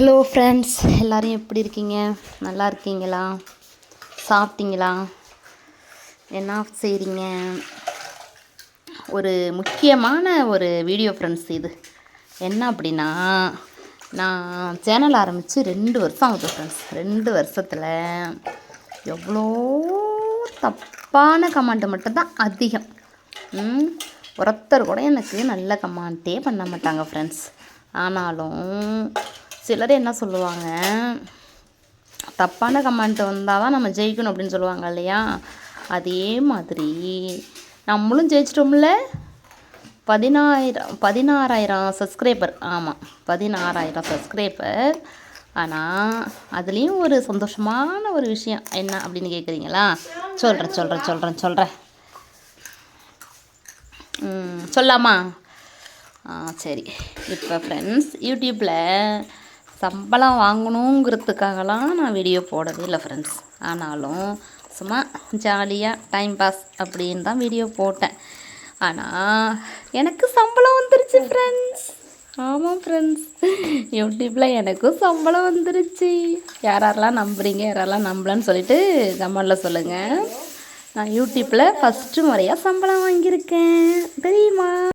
Hello friends எல்லோரும் எப்படி இருக்கீங்க? நல்லா இருக்கீங்களா? சாப்பிட்டீங்களா? என்ன செய்கிறீங்க ஒரு முக்கியமான ஒரு வீடியோ ஃப்ரெண்ட்ஸ் இது. என்ன அப்படின்னா நான் சேனல் ஆரம்பித்து ரெண்டு வருஷம் ஆகுது ஃப்ரெண்ட்ஸ் ரெண்டு வருஷத்தில் எவ்வளோ தப்பான கமெண்ட் மட்டும்தான் அதிகம். ஒருத்தர் கூட எனக்கு நல்ல கமெண்ட்டே பண்ண மாட்டாங்க ஃப்ரெண்ட்ஸ் ஆனாலும் சிலர் என்ன சொல்லுவாங்க? தப்பான கமெண்ட் வந்தால் தான் நம்ம ஜெயிக்கணும் அப்படின்னு சொல்லுவாங்க இல்லையா? அதே மாதிரி நம்மளும் ஜெயிச்சிட்டோம்ல? பதினாயிரம் பதினாறாயிரம் சப்ஸ்கிரைபர் ஆமாம் பதினாறாயிரம் சப்ஸ்கிரைபர் ஆனால் அதுலேயும் ஒரு சந்தோஷமான ஒரு விஷயம். என்ன அப்படின்னு கேட்குறீங்களா சொல்கிறேன் சொல்கிறேன் சொல்கிறேன் சொல்கிறேன் சொல்லாமா? ஆ சரி. இப்போ ஃப்ரெண்ட்ஸ் யூடியூப்பில் சம்பளம் வாங்கணுங்கிறதுக்காகலாம் நான் வீடியோ போடவே இல்லை ஃப்ரெண்ட்ஸ் ஆனாலும் சும்மா ஜாலியாக டைம் பாஸ் அப்படின்னு தான் வீடியோ போட்டேன். ஆனால் எனக்கு சம்பளம் வந்துருச்சு ஃப்ரெண்ட்ஸ் ஆமாம் ஃப்ரெண்ட்ஸ் யூடியூப்பில் எனக்கும் சம்பளம் வந்துருச்சு. யார் யாரெல்லாம் நம்புறீங்க யாரெல்லாம் நம்பலன்னு சொல்லிட்டு கமெண்டில் சொல்லுங்கள் நான் யூடியூப்பில் ஃபஸ்ட்டு முறையாக சம்பளம் வாங்கியிருக்கேன். தெரியுமா?